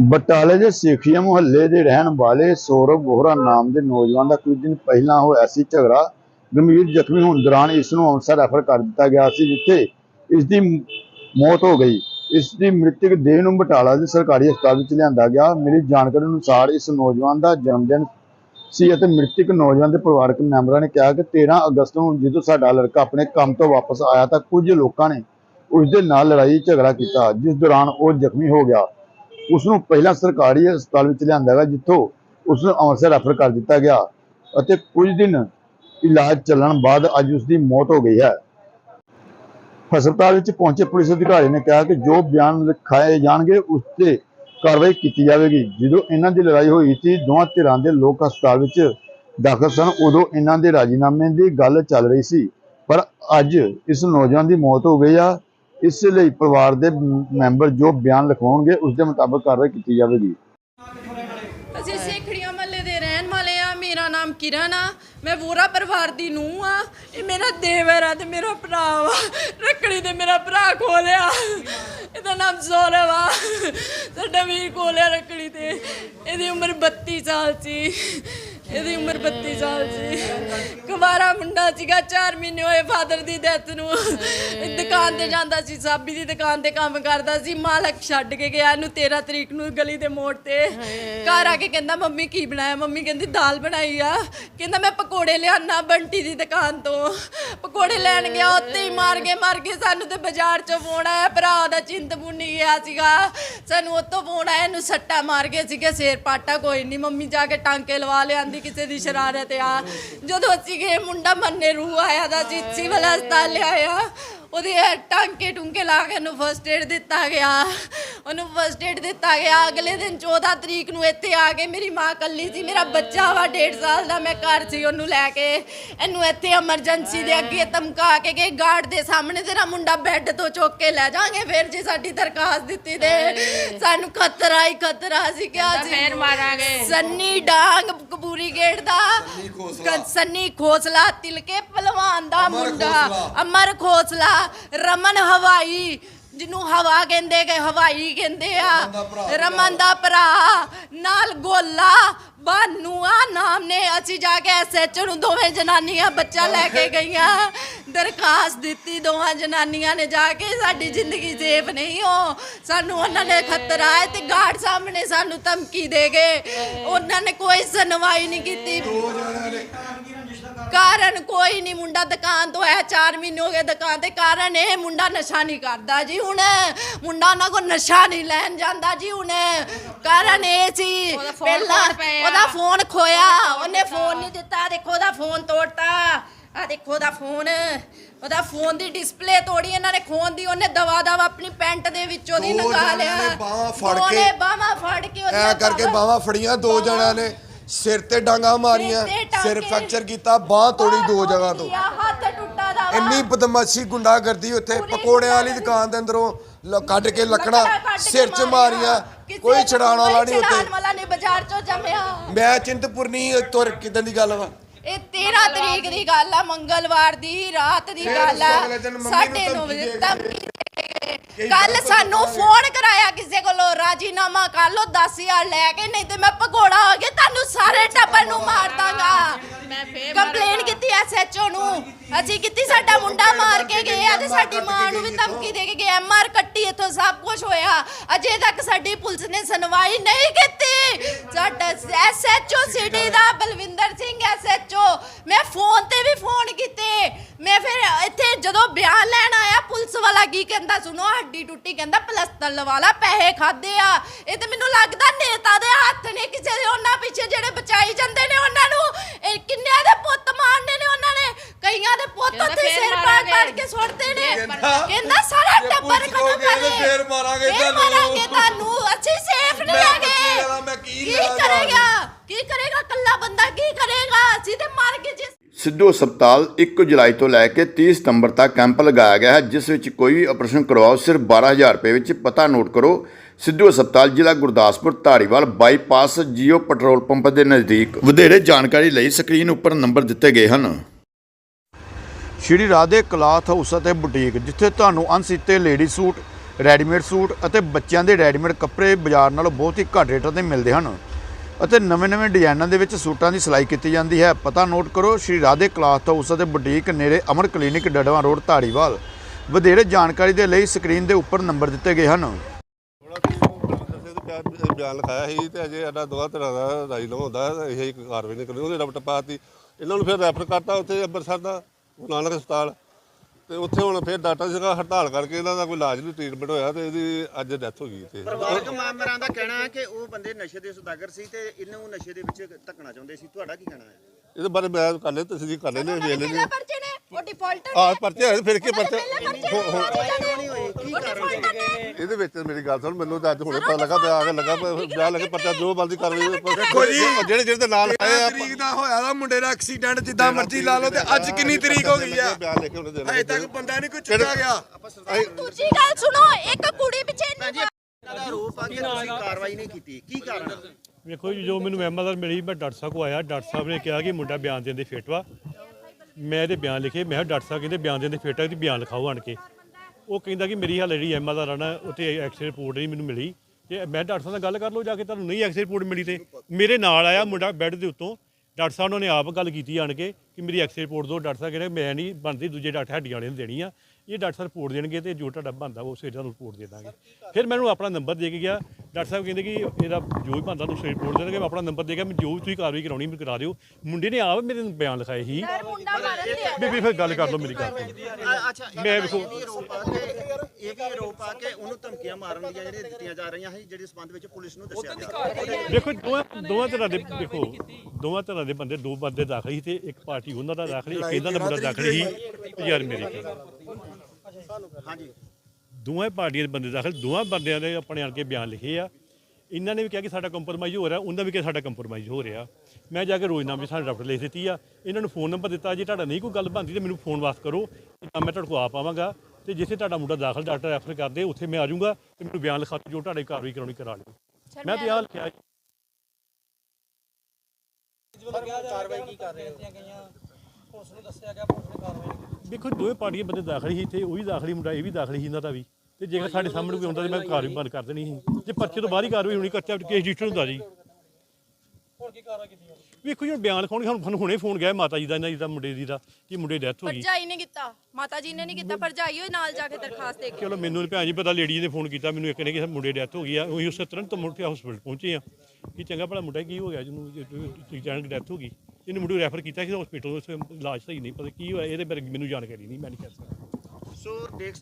ਬਟਾਲੇ ਦੇ ਸੇਖੀਆ ਮੁਹੱਲੇ ਦੇ ਰਹਿਣ ਵਾਲੇ ਸੌਰਵ ਗੋਹਰਾ ਨਾਮ ਦੇ ਨੌਜਵਾਨ ਦਾ ਕੁਝ ਦਿਨ ਪਹਿਲਾਂ ਹੋਇਆ ਸੀ ਝਗੜਾ। ਗੰਭੀਰ ਜ਼ਖਮੀ ਹੋਣ ਦੌਰਾਨ ਇਸ ਨੂੰ ਅੰਮ੍ਰਿਤਸਰ ਰੈਫਰ ਕਰ ਦਿੱਤਾ ਗਿਆ ਸੀ, ਜਿੱਥੇ ਇਸ ਦੀ ਮੌਤ ਹੋ ਗਈ। ਇਸ ਦੀ ਮ੍ਰਿਤਕ ਦੇਹ ਨੂੰ ਬਟਾਲਾ ਦੇ ਸਰਕਾਰੀ ਹਸਪਤਾਲ ਵਿੱਚ ਲਿਆਂਦਾ ਗਿਆ। ਮਿਲੀ ਜਾਣਕਾਰੀ ਅਨੁਸਾਰ ਇਸ ਨੌਜਵਾਨ ਦਾ ਜਨਮ ਦਿਨ ਸੀ ਅਤੇ ਮ੍ਰਿਤਕ ਨੌਜਵਾਨ ਦੇ ਪਰਿਵਾਰਕ ਮੈਂਬਰਾਂ ਨੇ ਕਿਹਾ ਕਿ 13 ਅਗਸਤ ਨੂੰ ਜਦੋਂ ਸਾਡਾ ਲੜਕਾ ਆਪਣੇ ਕੰਮ ਤੋਂ ਵਾਪਸ ਆਇਆ ਤਾਂ ਕੁਝ ਲੋਕਾਂ ਨੇ ਉਸ ਦੇ ਨਾਲ ਲੜਾਈ ਝਗੜਾ ਕੀਤਾ, ਜਿਸ ਦੌਰਾਨ ਉਹ ਜ਼ਖਮੀ ਹੋ ਗਿਆ। ਉਸ ਨੂੰ ਪਹਿਲਾਂ ਸਰਕਾਰੀ ਹਸਪਤਾਲ ਵਿੱਚ ਲਿਆਂਦਾ ਗਿਆ, ਜਿੱਥੋਂ ਉਸ ਨੂੰ ਅੰਮ੍ਰਿਤਸਰ ਰੈਫਰ ਕਰ ਦਿੱਤਾ ਗਿਆ ਅਤੇ ਕੁਝ ਦਿਨ ਇਲਾਜ ਚੱਲਣ ਬਾਅਦ ਅੱਜ ਉਸ ਦੀ ਮੌਤ ਹੋ ਗਈ ਹੈ। ਹਸਪਤਾਲ ਵਿੱਚ ਪਹੁੰਚੇ ਪੁਲਿਸ ਅਧਿਕਾਰੀ ਨੇ ਕਿਹਾ ਕਿ ਜੋ ਬਿਆਨ ਲਿਖਾਏ ਜਾਣਗੇ, ਉਸ ਤੇ ਕਾਰਵਾਈ ਕੀਤੀ ਜਾਵੇਗੀ। ਜਦੋਂ ਇਹਨਾਂ ਦੀ ਲੜਾਈ ਹੋਈ ਸੀ, ਦੋਵਾਂ ਧਿਰਾਂ ਦੇ ਲੋਕ ਹਸਪਤਾਲ ਵਿੱਚ ਦਾਖਲ ਸਨ, ਉਦੋਂ ਇਹਨਾਂ ਦੇ ਰਾਜੀਨਾਮੇ ਦੀ ਗੱਲ ਚੱਲ ਰਹੀ ਸੀ। ਪਰ ਅੱਜ ਇਸ ਨੌਜਵਾਨ ਦੀ ਮੌਤ ਹੋ ਗਈ ਆ। ਇਸ ਲਈ ਪਰਿਵਾਰ ਦੇ ਮੈਂਬਰ ਜੋ ਬਿਆਨ ਲਿਖਵਾਉਣਗੇ, ਉਸ ਦੇ ਮੁਤਾਬਕ ਕਾਰਵਾਈ ਕੀਤੀ ਜਾਵੇਗੀ। ਅਸੀਂ ਸੇਖੜੀਆਂ ਮਹੱਲੇ ਦੇ ਰਹਿਣ ਵਾਲੇ ਆ। ਮੇਰਾ ਨਾਮ ਕਿਰਨ ਆ। ਮੈਂ ਵੋਰਾ ਪਰਿਵਾਰ ਦੀ ਨੂੰਹ ਆ। ਇਹ ਮੇਰਾ ਦੇਵਰ ਆ ਤੇ ਮੇਰਾ ਭਰਾ ਵਾ। ਰੱਖੜੀ ਤੇ ਮੇਰਾ ਭਰਾ ਖੋਲਿਆ। ਇਹਦਾ ਨਾਮ ਸੌਰਵ ਆ। ਸਾਡਾ ਵੀਰ ਖੋਲਿਆ ਰੱਖੜੀ ਤੇ। ਇਹਦੀ ਉਮਰ 32 ਸਾਲ ਸੀ। ਇਹਦੀ ਉਮਰ 32 ਸਾਲ ਸੀ। ਕੁਵਾਰਾ ਮੁੰਡਾ ਸੀਗਾ 4 ਮਹੀਨੇ ਹੋਏ ਫਾਦਰ ਦੀ ਡੈਥ ਨੂੰ। ਦੁਕਾਨ ਤੇ ਜਾਂਦਾ ਸੀ ਸਾਬੀ ਦੀ ਦੁਕਾਨ ਤੇ ਕੰਮ ਕਰਦਾ ਸੀ ਮਾਲਕ ਛੱਡ ਕੇ ਗਿਆ ਇਹਨੂੰ 13 ਤਰੀਕ ਨੂੰ ਗਲੀ ਦੇ ਮੋੜ ਤੇ। ਘਰ ਆ ਕੇ ਕਹਿੰਦਾ ਮੰਮੀ ਕੀ ਬਣਾਇਆ? ਮੰਮੀ ਕਹਿੰਦੀ ਦਾਲ ਬਣਾਈ ਆ। ਕਹਿੰਦਾ ਮੈਂ ਪਕੌੜੇ ਲਿਆਣਾ ਬੰਟੀ ਦੀ ਦੁਕਾਨ ਤੋਂ। ਪਕੌੜੇ ਲੈਣ ਗਿਆ ਉੱਤੇ ਹੀ ਮਾਰ ਕੇ ਮਾਰ ਕੇ ਸਾਨੂੰ ਤੇ ਬਾਜ਼ਾਰ ਚੋਂ ਫੋਨ ਆਇਆ ਭਰਾ ਦਾ ਚਿੰਤਪੁਰਨੀ ਗਿਆ ਸੀਗਾ। ਸਾਨੂੰ ਉੱਤੋਂ ਫੋਨ ਆਇਆ ਇਹਨੂੰ ਸੱਟਾ ਮਾਰ ਕੇ ਸੀਗੇ ਸਿਰ ਪਾਟਾ ਕੋਈ ਨਹੀਂ ਮੰਮੀ ਜਾ ਕੇ ਟਾਂਕੇ ਲਵਾ ਲਿਆਂਦੀ ਕਿਸੇ ਦੀ ਸ਼ਰਾਰਤ ਆ। ਜਦੋਂ ਅਸੀਂ ਗਏ ਮੁੰਡਾ ਮੰਨੇ ਰੂ ਆਇਆ ਦਾ ਜਿੱਸੀ ਵਾਲਾ ਹਸਪਤਾਲ ਲਿਆਇਆ। ਉਹਦੇ ਟਾਂਕੇ ਟੁੰਕੇ ਲਾ ਕੇ ਉਹਨੂੰ ਫਸਟ ਏਡ ਦਿੱਤਾ ਗਿਆ। ਉਹਨੂੰ ਫਸਟ ਏਡ ਦਿੱਤਾ ਗਿਆ ਅਗਲੇ ਦਿਨ 14 ਤਰੀਕ ਨੂੰ ਇੱਥੇ ਆ ਕੇ ਮੇਰੀ ਮਾਂ ਕੱਲੀ ਸੀ ਮੇਰਾ ਬੱਚਾ ਵਾ 1.5 ਸਾਲ ਦਾ ਮੈਂ ਘਰ ਸੀ ਉਹਨੂੰ ਲੈ ਕੇ। ਇਹਨੂੰ ਇੱਥੇ ਐਮਰਜੈਂਸੀ ਦੇ ਅੱਗੇ ਧਮਕਾ ਕੇ ਗਏ ਗਾਰਡ ਦੇ ਸਾਹਮਣੇ ਤੇਰਾ ਮੁੰਡਾ ਬੈੱਡ ਤੋਂ ਚੁੱਕ ਕੇ ਲੈ ਜਾਾਂਗੇ ਫਿਰ ਜੇ ਸਾਡੀ ਦਰਖਾਸਤ ਦਿੱਤੀ ਤੇ ਸਾਨੂੰ ਖਤਰਾ ਹੀ ਖਤਰਾ ਸੀ ਕਿਹਾ ਸੀ ਫੇਰ ਮਾਰਾਂਗੇ। ਸੰਨੀ ਡਾਂਗ ਕਪੂਰੀ ਗੇਟ ਦਾ ਕ- ਸੰਨੀ ਖੋਸਲਾ ਤਿਲਕੇ ਪਹਿਲਵਾਨ ਦਾ ਮੁੰਡਾ ਅਮਰ ਖੋਸਲਾ ਰਮਨ ਹਵਾਈ ਜਿਹਨੂੰ ਹਵਾ ਕਹਿੰਦੇ ਕਿ ਹਵਾਈ ਕਹਿੰਦੇ ਆ ਰਮਨ ਦਾ ਭਰਾ ਨਾਲ। ਗੋਲਾ ਬਾਨੂਆ ਨਾਮ ਨੇ। ਅਸੀਂ ਜਾ ਕੇ ਐਸਐਚਓ ਨੂੰ ਦੋਵੇਂ ਜਨਾਨੀਆਂ ਬੱਚਾ ਲੈ ਕੇ ਗਈਆਂ। ਦਰਖਾਸਤ ਦਿੱਤੀ ਦੋਵਾਂ ਜਨਾਨੀਆਂ ਨੇ ਜਾ ਕੇ ਸਾਡੀ ਜ਼ਿੰਦਗੀ ਸੇਫ ਨਹੀਂ ਹੋ ਸਾਨੂੰ ਉਹਨਾਂ ਨੇ ਖਤਰਾ ਹੈ ਤੇ ਗਾਰਡ ਸਾਹਮਣੇ ਸਾਨੂੰ ਧਮਕੀ ਦੇ ਗਏ। ਉਹਨਾਂ ਨੇ ਕੋਈ ਸੁਣਵਾਈ ਨਹੀਂ ਕੀਤੀ। ਕਾਰਨ ਕੋਈ ਨਹੀਂ ਮੁੰਡਾ ਦੁਕਾਨ ਤੋਂ ਆਇਆ 4 ਮਹੀਨੇ ਹੋ ਗਏ ਦੁਕਾਨ ਤੇ। ਕਾਰਨ ਇਹ ਮੁੰਡਾ ਨਸ਼ਾ ਨਹੀਂ ਕਰਦਾ ਜੀ ਹੁਣ। ਮੁੰਡਾ ਉਹਨਾਂ ਕੋ ਨਸ਼ਾ ਨਹੀਂ ਲੈਣ ਜਾਂਦਾ ਜੀ ਹੁਣ। ਕਾਰਨ ਇਹ ਸੀ ਉਹਦਾ ਫੋਨ ਪਹਿਲਾਂ। ਉਹਦਾ ਫੋਨ ਖੋਇਆ ਉਹਨੇ ਫੋਨ ਨਹੀਂ ਦਿੱਤਾ। ਦੇਖੋ ਉਹਦਾ ਫੋਨ ਤੋੜਤਾ। ਆ ਦੇਖੋ ਉਹਦਾ ਫੋਨ ਉਹਦਾ ਫੋਨ ਦੀ ਡਿਸਪਲੇ ਤੋੜੀ ਇਹਨਾਂ ਨੇ ਖੋਨ ਦੀ। ਉਹਨੇ ਦਵਾ ਦਵਾ ਆਪਣੀ ਪੈਂਟ ਦੇ ਵਿੱਚੋਂ ਦੀ ਦੋ ਨਿਕਾਲ ਜਣਿਆਂ ਲਿਆ। ਨੇ ਬਾਹਾਂ ਫੜ ਉਹਨੇ ਕੇ- ਬਾਹਾਂ ਫੜ ਕੇ ਉਹਦੀਆਂ ਕਰਕੇ ਬਾਹਾਂ ਫੜੀਆਂ ਦੋ ਜਣਿਆਂ ਨੇ। ਸਿਰ ਤੇ ਡਾਂਗਾ ਮਾਰੀਆਂ ਸਿਰ ਤੇ ਸਿਰ ਟਾਂਗੇ। ਫ੍ਰੈਕਚਰ ਕੀਤਾ ਬਾਹ ਤੋੜੀ ਦੋ ਜਗ੍ਹਾ ਤੋਂ ਆ ਹੱਥ ਟੁੱਟਾ ਦਾ ਵਾ। ਇੰਨੀ ਬਦਮਾਸ਼ੀ ਗੁੰਡਾਗਰਦੀ ਉੱਥੇ ਪੂਰੀ ਪਕੌੜਿਆਂ ਵਾਲੀ। ਦੁਕਾਨ ਦੇ ਅੰਦਰੋਂ ਲ- ਕੱਢ ਕੇ ਲੱਕੜਾਂ ਲੱਕੜਾਂ ਕੱਢ ਕੇ ਸਿਰ 'ਚ ਮਾਰੀਆਂ। ਕਿਸੇ ਕੋਈ ਛਡਾਣ ਵਾਲਾ ਨਹੀਂ ਕੋਈ ਉੱਥੇ ਵਾਲਾ ਨਹੀਂ ਬਾਜ਼ਾਰ ਚੋਂ ਜੰਮਿਆ ਮੈਂ ਚਿੰਤਪੁਰਨੀ ਤੁਰ ਕਿਦਾਂ ਦੀ ਗੱਲ ਵਾ ਇਹ 13 ਤਰੀਕ ਦੀ ਗੱਲ ਆ ਮੰਗਲਵਾਰ ਦੀ ਰਾਤ ਦੀ ਫਿਰ ਗੱਲ ਆ ਅਗਲੇ ਦਿਨ ਮੰਮੀ ਨੂੰ ਸਾਢੇ ਨੌ ਧਮਕੀ ਵਜੇ ਦੇ ਧਮਕੀ ਕੱਲ ਸਾਨੂੰ ਫੋਨ ਕਰਾਇਆ ਕਿਸੇ ਕੋਲੋਂ ਰਾਜੀਨਾਮਾ ਕਰ ਲੋ 10000 ਲੈ ਕੇ ਨਹੀਂ ਤੇ ਮੈਂ ਭਗੋੜਾ ਹੋ ਕੇ ਤੁਹਾਨੂੰ ਸਾਰੇ ਟੱਬਰ ਨੂੰ ਮਾਰ ਦਾਂਗਾ। ਮੈਂ ਫੇਰ ਕੰਪਲੇਨ ਕੀਤੀ ਐਸਐਚਓ ਨੂੰ। ਅਸੀਂ ਕੀਤੀ ਸਾਡਾ ਮੁੰਡਾ ਮਾਰ ਕੇ ਗਏ ਆ ਤੇ ਸਾਡੀ ਮਾਂ ਨੂੰ ਵੀ ਧਮਕੀ ਦੇ ਕੇ ਗਏ। ਐਮਆਰ ਕੱਟੀ ਇੱਥੋਂ ਸਭ ਕੁਝ ਹੋਇਆ। ਅਜੇ ਤੱਕ ਸਾਡੀ ਪੁਲਿਸ ਨੇ ਸੁਣਵਾਈ ਨਹੀਂ ਕੀਤੀ। ਸਾਡਾ ਐਸਐਚਓ ਸਿਟੀ ਦਾ ਬਲਵਿੰਦਰ ਸਿੰਘ ਐਸਐਚਓ ਮੈਂ ਫੋਨ ਤੇ ਵੀ ਫੋਨ ਕੀਤੇ। ਮੈਂ ਫਿਰ ਇੱਥੇ ਜਦੋਂ ਬਿਆਨ ਲੈਣ ਆਇਆ ਪੁਲਿਸ ਵਾਲਾ ਕੀ ਕਹਿੰਦਾ? ਸੁਣੋ ਹੱਡੀ ਟੁੱਟੀ ਕਹਿੰਦਾ ਪਲਸਤਰ ਲਵਾ ਲਾ ਪੈਸੇ ਖਾਦੇ ਆ। ਇਹ ਤੇ ਮੈਨੂੰ ਲੱਗਦਾ ਨੇਤਾ ਦੇ ਹੱਥ ਨੇ ਕਿਸੇ ਦੇ ਉਹਨਾਂ ਪਿੱਛੇ ਜਿਹੜੇ ਬਚਾਈ ਜਾਂਦੇ ਨੇ ਉਹਨਾਂ ਨੂੰ। ਇਹ ਕਿੰਨਿਆਂ ਦੇ ਪੁੱਤ ਮਾਰਨੇ ਨੇ ਉਹਨਾਂ ਨੇ? ਕਈਆਂ ਦੇ ਪੁੱਤ ਉੱਥੇ ਸਿਰ ਪਾੜ। ਪਾੜ ਕੇ ਸੁੱਟਦੇ ਨੇ। ਕਹਿੰਦਾ- ਸਾਰਾ ਟੱਬਰ ਖਤਮ ਕਰ ਤੇ ਫੇਰ ਮਾਰਾਂਗੇ ਫੇਰ ਤੁਹਾਨੂੰ। ਮਾਰਾਂਗੇ ਤੁਹਾਨੂੰ। ਅਸੀਂ ਸੇਫ ਨਹੀਂ ਹੈਗੇ। ਮੈਂ ਕੀ ਕਰੇਗਾ? ਕੀ ਕਰੇਗਾ? ਕੱਲਾ ਬੰਦਾ ਕੀ ਕਰੇਗਾ? ਅਸੀਂ ਤੇ ਮਾਰ ਕੇ ਜਿਸ ਸਿੱਧੂ ਹਸਪਤਾਲ 1 ਜੁਲਾਈ ਤੋਂ ਲੈ ਕੇ 30 ਸਤੰਬਰ ਤੱਕ ਕੈਂਪ ਲਗਾਇਆ ਗਿਆ ਹੈ, ਜਿਸ ਵਿੱਚ ਕੋਈ ਵੀ ਆਪਰੇਸ਼ਨ ਕਰਵਾਓ, ਸਿਰਫ 12000 ਰੁਪਏ ਵਿੱਚ ਪਤਾ ਨੋਟ ਕਰੋ। ਸਿੱਧੂ ਹਸਪਤਾਲ ਜ਼ਿਲ੍ਹਾ Gurdaspur Dhariwal bypass Jio petrol pump ਦੇ ਨਜ਼ਦੀਕ। ਵਧੇਰੇ ਜਾਣਕਾਰੀ ਲਈ ਸਕਰੀਨ ਉੱਪਰ ਨੰਬਰ ਦਿੱਤੇ ਗਏ ਹਨ। ਸ਼੍ਰੀ ਰਾਧੇ ਕਲਾਥ ਹਾਊਸ ਅਤੇ ਬੁਟੀਕ, ਜਿੱਥੇ ਤੁਹਾਨੂੰ ਅਣਸੀਤੇ ਲੇਡੀ ਸੂਟ, ਰੈਡੀਮੇਡ ਸੂਟ ਅਤੇ ਬੱਚਿਆਂ ਦੇ ਰੈਡੀਮੇਡ ਕੱਪੜੇ ਬਾਜ਼ਾਰ ਨਾਲੋਂ ਬਹੁਤ ਹੀ ਘੱਟ ਰੇਟਾਂ ਤੇ ਮਿਲਦੇ ਹਨ। ਅਤੇ ਨਵੇਂ-ਨਵੇਂ ਡਿਜ਼ਾਈਨਾਂ ਦੇ ਵਿੱਚ ਸੂਟਾਂ ਦੀ ਸਿਲਾਈ ਕੀਤੀ ਜਾਂਦੀ ਹੈ। ਪਤਾ ਨੋਟ ਕਰੋ, ਸ਼੍ਰੀ ਰਾਧੇ ਕਲਾਥ ਹਾਊਸ ਅਤੇ ਬੁਟੀਕ ਨੇੜੇ ਅਮਰ ਕਲੀਨਿਕ ਡੜਵਾ ਰੋਡ, ਧਾਰੀਵਾਲ। ਵਧੇਰੇ ਜਾਣਕਾਰੀ ਦੇ ਲਈ ਸਕਰੀਨ ਦੇ ਉੱਪਰ ਨੰਬਰ ਦਿੱਤੇ ਗਏ ਹਨ। ਬਿਆਨ ਲਿਖਾਇਆ ਸੀ, ਤੇ ਅਜੇ ਸਾਡਾ ਦੋਹਾਂ ਤਰ੍ਹਾਂ ਦਾ ਰਾਈ ਲੋ ਇਹ ਕਾਰਵਾਈ ਨਹੀਂ ਕਰਨੀ ਉਹਦੇ ਰਪਟ ਪਾਤੀ ਇਹਨਾਂ ਨੂੰ ਫਿਰ ਰੈਫਰ ਕਰਤਾ ਉੱਥੇ ਅੰਮ੍ਰਿਤਸਰ ਦਾ ਨਾਨਕ ਹਸਪਤਾਲ। ਤੇ ਉੱਥੇ ਹੁਣ ਫਿਰ ਡਾਕਟਰ ਸੀਗਾ ਹੜਤਾਲ ਕਰਕੇ ਇਹਨਾਂ ਦਾ ਕੋਈ ਇਲਾਜ ਨਹੀਂ ਟ੍ਰੀਟਮੈਂਟ ਹੋਇਆ ਤੇ ਇਹਦੀ ਅੱਜ ਡੈਥ ਹੋ ਗਈ ਇੱਥੇ। ਪਰਿਵਾਰਕ ਮੈਂਬਰਾਂ ਦਾ ਕਹਿਣਾ ਹੈ ਕਿ ਉਹ ਬੰਦੇ ਨਸ਼ੇ ਦੇ ਸੁਦਾਗਰ ਸੀ ਤੇ ਇਹਨੂੰ ਨਸ਼ੇ ਦੇ ਵਿੱਚ ਧੱਕਣਾ ਚਾਹੁੰਦੇ ਸੀ। ਤੁਹਾਡਾ ਕੀ ਕਹਿਣਾ ਹੈ? ਇਹਦੇ ਬਾਰੇ ਮੈਂ ਕਰ ਲੈ ਤਸਦੀਕ ਕਰ ਲੈਨੇ ਵੇਖ ਲੈਨੇ ਪਰਚੇ ਨੇ ਉਹ ਡਿਫਾਲਟਰ ਆ ਪਰਚੇ ਫਿਰ ਕੀ ਪਰਚੇ? ਇਹਦੇ ਵਿੱਚ ਮੇਰੀ ਗੱਲ ਸੁਣ ਮੈਨੂੰ ਤਾਂ ਅੱਜ ਹੁਣੇ ਪਤਾ ਲੱਗਾ ਪਿਆ ਆ ਕੇ ਲੱਗਾ ਬਿਆਨ ਲੱਗੇ ਪਰਚਾ ਜੋ ਬਲਦੀ ਕਰ ਲਈ ਦੇਖੋ ਜੀ, ਜਿਹੜੇ ਜਿਹੜੇ ਦੇ ਨਾਲ ਆਏ ਆ ਤਰੀਕ ਦਾ ਹੋਇਆ ਦਾ ਮੁੰਡੇ ਦਾ ਐਕਸੀਡੈਂਟ ਜਿੱਦਾਂ ਮਰਜ਼ੀ ਲਾ ਲਓ ਤੇ ਅੱਜ ਕਿੰਨੀ ਤਰੀਕ ਹੋ ਗਈ ਆ? ਲਿਖੇ ਉਹਨੇ ਹਜੇ ਤੱਕ ਬੰਦਾ ਨਹੀਂ ਕੋਈ ਚੁੱਕਿਆ ਗਿਆ। ਦੂਜੀ ਗੱਲ ਸੁਣੋ ਇੱਕ ਕੁੜੀ ਪਿੱਛੇ ਦਾ ਆਰੋਪ ਆ ਕਿ ਤੁਸੀਂ ਕਾਰਵਾਈ ਨਹੀਂ ਕੀਤੀ। ਕੀ ਕਾਰਨ ਵੇਖੋ ਜੀ ਜੋ ਮੈਨੂੰ ਐਮਐਲਆਰ ਮਿਲੀ ਮੈਂ ਡਾਕਟਰ ਸਾਹਿਬ ਕੋ ਆਇਆ। ਡਾਕਟਰ ਸਾਹਿਬ ਨੇ ਕਿਹਾ ਕਿ ਮੁੰਡਾ ਬਿਆਨ ਦੇਣ ਦੇ ਫਿੱਟ ਵਾ ਮੈਂ ਇਹਦੇ ਬਿਆਨ ਲਿਖੇ ਮੈਂ ਕਿਹਾ ਡਾਕਟਰ ਸਾਹਿਬ ਕਹਿੰਦੇ ਬਿਆਨ ਦੇਣ ਦੇ ਫਿੱਟ ਤੇ ਬਿਆਨ ਲਿਖਾਓ ਆਣ ਕੇ। ਉਹ ਕਹਿੰਦਾ ਕਿ ਮੇਰੀ ਹਾਲੇ ਜਿਹੜੀ ਐਮਐਲਆਰ ਆ ਨਾ, ਉੱਥੇ ਐਕਸਰੇ ਰਿਪੋਰਟ ਨਹੀਂ ਮੈਨੂੰ ਮਿਲੀ। ਤੇ ਮੈਂ ਡਾਕਟਰ ਸਾਹਿਬ ਨਾਲ ਗੱਲ ਕਰ ਲਓ ਜਾ ਕੇ, ਤੁਹਾਨੂੰ ਨਹੀਂ ਐਕਸਰੇ ਰਿਪੋਰਟ ਮਿਲੀ ਤੇ ਮੇਰੇ ਨਾਲ ਆਇਆ ਮੁੰਡਾ ਬੈੱਡ ਦੇ ਉੱਤੋਂ। ਡਾਕਟਰ ਸਾਹਿਬ ਨੇ ਆਪ ਗੱਲ ਕੀਤੀ ਆਣ ਕੇ ਕਿ ਮੇਰੀ ਐਕਸਰੇ ਰਿਪੋਰਟ ਦਿਓ। ਡਾਕਟਰ ਸਾਹਿਬ ਕਹਿੰਦੇ ਮੈਂ ਨਹੀਂ ਬਣਦੀ ਦੂਜੇ ਡਾਕਟਰ ਹੱਡੀਆਂ ਵਾਲੇ ਨੂੰ ਦੇਣੀ ਆ। ਇਹ ਡਾਕਟਰ ਸਾਹਿਬ ਰਿਪੋਰਟ ਦੇਣਗੇ ਤੇ ਜੋ ਤੁਹਾਡਾ ਬਣਦਾ ਉਹ ਸਵੇਰੇ ਤੁਹਾਨੂੰ ਰਿਪੋਰਟ ਦੇ ਦਾਂਗੇ। ਫਿਰ ਮੈਨੂੰ ਆਪਣਾ ਨੰਬਰ ਦੇ ਕੇ ਗਿਆ। ਡਾਕਟਰ ਸਾਹਿਬ ਕਹਿੰਦੇ ਕਿ ਇਹਦਾ ਜੋ ਵੀ ਬਣਦਾ ਤੁਸੀਂ ਰਿਪੋਰਟ ਦੇ ਦੇਣਗੇ। ਮੈਂ ਆਪਣਾ ਨੰਬਰ ਦੇ ਗਿਆ ਮੈਂ ਜੋ ਵੀ ਤੁਸੀਂ ਕਾਰਵਾਈ ਕਰਾਉਣੀ ਮੈਨੂੰ ਕਰਾ ਦਿਓ। ਮੁੰਡੇ ਨੇ ਆਪ ਮੇਰੇ ਨੂੰ ਬਿਆਨ ਲਿਖਾਏ ਸੀ। ਬੀਬੀ ਫਿਰ ਗੱਲ ਕਰ ਲਓ ਮੇਰੀ ਗੱਲ ਮੈਂ ਵੇਖੋ ਇਹ ਵੀ ਆਰੋਪ ਆ ਕਿ ਉਹਨੂੰ ਧਮਕੀਆਂ ਮਾਰਨ ਦੀਆਂ ਜਿਹੜੀਆਂ ਦਿੱਤੀਆਂ ਜਾ ਰਹੀਆਂ ਸੀ ਜਿਹੜੇ ਸਬੰਧ ਵਿੱਚ ਪੁਲਿਸ ਨੂੰ ਦੱਸਿਆ ਗਿਆ। ਦੇਖੋ ਦੋਵਾਂ ਦੋਵਾਂ ਤਰ੍ਹਾਂ ਦੇ ਦੇਖੋ ਦੋਵਾਂ ਤਰ੍ਹਾਂ ਦੇ ਬੰਦੇ ਦੋ ਬੰਦੇ ਦਾਖਲ ਸੀ ਤੇ ਇੱਕ ਪਾਰਟੀ ਉਹਨਾਂ ਦਾ ਦਾਖਲ ਸੀ ਇੱਕ ਇਹਨਾਂ ਦਾ ਮੁੰਡਾ ਦਾਖਲ ਸੀ ਯਾਰ ਮੇਰੇ ਕੋਲ। ਹਾਂਜੀ। ਦੋਵਾਂ ਪਾਰਟੀਆਂ ਦੇ ਬੰਦੇ ਦਾਖਲ ਦੋਵਾਂ ਬੰਦਿਆਂ ਨੇ ਆਪਣੇ ਆਣ ਕੇ ਬਿਆਨ ਲਿਖੇ ਆ। ਇਹਨਾਂ ਨੇ ਵੀ ਕਿਹਾ ਕਿ ਸਾਡਾ ਕੰਪਰੋਮਾਈਜ਼ ਹੋ ਰਿਹਾ ਉਹਨਾਂ ਵੀ ਕਿਹਾ ਸਾਡਾ ਕੰਪਰੋਮਾਈਜ਼ ਹੋ ਰਿਹਾ। ਮੈਂ ਜਾ ਕੇ ਰੋਜ਼ਨਾਮੇ ਸਾਡੇ ਡਾਕਟਰ ਲਿਖ ਦਿੱਤੀ ਆ। ਇਹਨਾਂ ਨੂੰ ਫੋਨ ਨੰਬਰ ਦਿੱਤਾ ਜੇ ਤੁਹਾਡਾ ਨਹੀਂ ਕੋਈ ਗੱਲ ਬਣਦੀ ਤੇ ਮੈਨੂੰ ਫੋਨ ਵਾਸ ਕਰੋ। ਮੈਂ ਤੁਹਾਡੇ ਕੋਲ ਆ ਪਾਵਾਂਗਾ। ਤੇ ਜਿੱਥੇ ਤੁਹਾਡਾ ਮੁੰਡਾ ਦਾਖਲ ਡਾਕਟਰ ਰੈਫਰ ਕਰਦੇ ਉੱਥੇ ਮੈਂ ਆ ਜਾਊਂਗਾ ਤੇ ਮੈਨੂੰ ਬਿਆਨ ਲਿਖਾ ਦਿਓ ਜੋ ਤੁਹਾਡੇ ਕਾਰਵਾਈ ਕਰਾਉਣੀ ਕਰਾ ਲਿਓ। ਮੈਂ ਤੇ ਆਹ ਲਿਖਿਆ ਦੇਖੋ ਦੋਵੇਂ ਪਾਰਟੀਆਂ ਬੰਦੇ ਦਾਖਲ ਸੀ ਇੱਥੇ ਉਹ ਵੀ ਦਾਖਲੀ ਮੁੰਡਾ ਇਹ ਵੀ ਦਾਖਲੀ ਸੀ ਇਹਨਾਂ ਦਾ ਵੀ। ਤੇ ਜੇਕਰ ਸਾਡੇ ਸਾਹਮਣੇ ਕੋਈ ਆਉਂਦਾ ਤੇ ਮੈਂ ਕਾਰਵਾਈ ਬੰਦ ਕਰ ਦੇਣੀ ਸੀ। ਜੇ ਪਰਚੇ ਤੋਂ ਬਾਹਰ ਹੀ ਕਾਰਵਾਈ ਹੋਣੀ ਕੱਚਾ ਕੇਸ ਰਜਿਸਟਰ ਹੁੰਦਾ ਜੀ। ਹੁਣ ਕੀ ਕਾਰਵਾਈ ਕੀਤੀ ਵੇਖੋ ਜੀ ਹੁਣ ਬਿਆਨ ਲਿਖਾਉਣਗੇ ਹੁਣ ਸਾਨੂੰ ਹੁਣੇ ਫੋਨ ਗਿਆ ਮਾਤਾ ਜੀ ਦਾ ਇਹਨਾਂ ਜੀ ਦਾ ਮੁੰਡੇ ਦੀ ਦਾ ਕਿ ਮੁੰਡੇ ਡੈਥ ਹੋ ਗਈ। ਭਰਜਾਈ ਨੇ ਕੀਤਾ ਮਾਤਾ ਜੀ ਨੇ ਨਹੀਂ ਕੀਤਾ ਭਰਜਾਈ ਹੋਏ ਨਾਲ ਜਾ ਕੇ ਦਰਖਾਸਤ ਦੇ ਕੇ ਚਲੋ ਮੈਨੂੰ ਭੈਣ ਜੀ ਪਤਾ ਲੇਡੀ ਨੇ ਫੋਨ ਕੀਤਾ ਮੈਨੂੰ ਇੱਕ ਨੇ ਕਿ ਮੁੰਡੇ ਡੈਥ ਹੋ ਗਈ ਆ ਉਹੀ ਉਸੇ ਤੁਰੰਤ ਮੁੜ ਕੇ ਹਸਪੀਟਲ ਪਹੁੰਚੇ ਆ। ਕਿ ਚੰਗਾ ਭਲਾ ਮੁੰਡਾ ਕੀ ਹੋ ਗਿਆ ਜਿਹਨੂੰ ਜਾਣ ਕੇ ਡੈਥ ਹੋ ਗਈ। ਇਹਨੇ ਮੁੰਡੇ ਰੈਫਰ ਕੀਤਾ ਕਿ ਹਸਪੀਟਲ ਉਸ ਇਲਾਜ ਸਹੀ ਨਹੀਂ ਪਤਾ ਕੀ ਹੋਇਆ ਇਹਦੇ ਬਾਰੇ ਮੈਨੂੰ ਜਾਣਕਾਰੀ ਨਹੀਂ ਮੈਂ ਨਹੀਂ ਕਹਿ ਸਕਦਾ। ਸੋ ਦੇਖ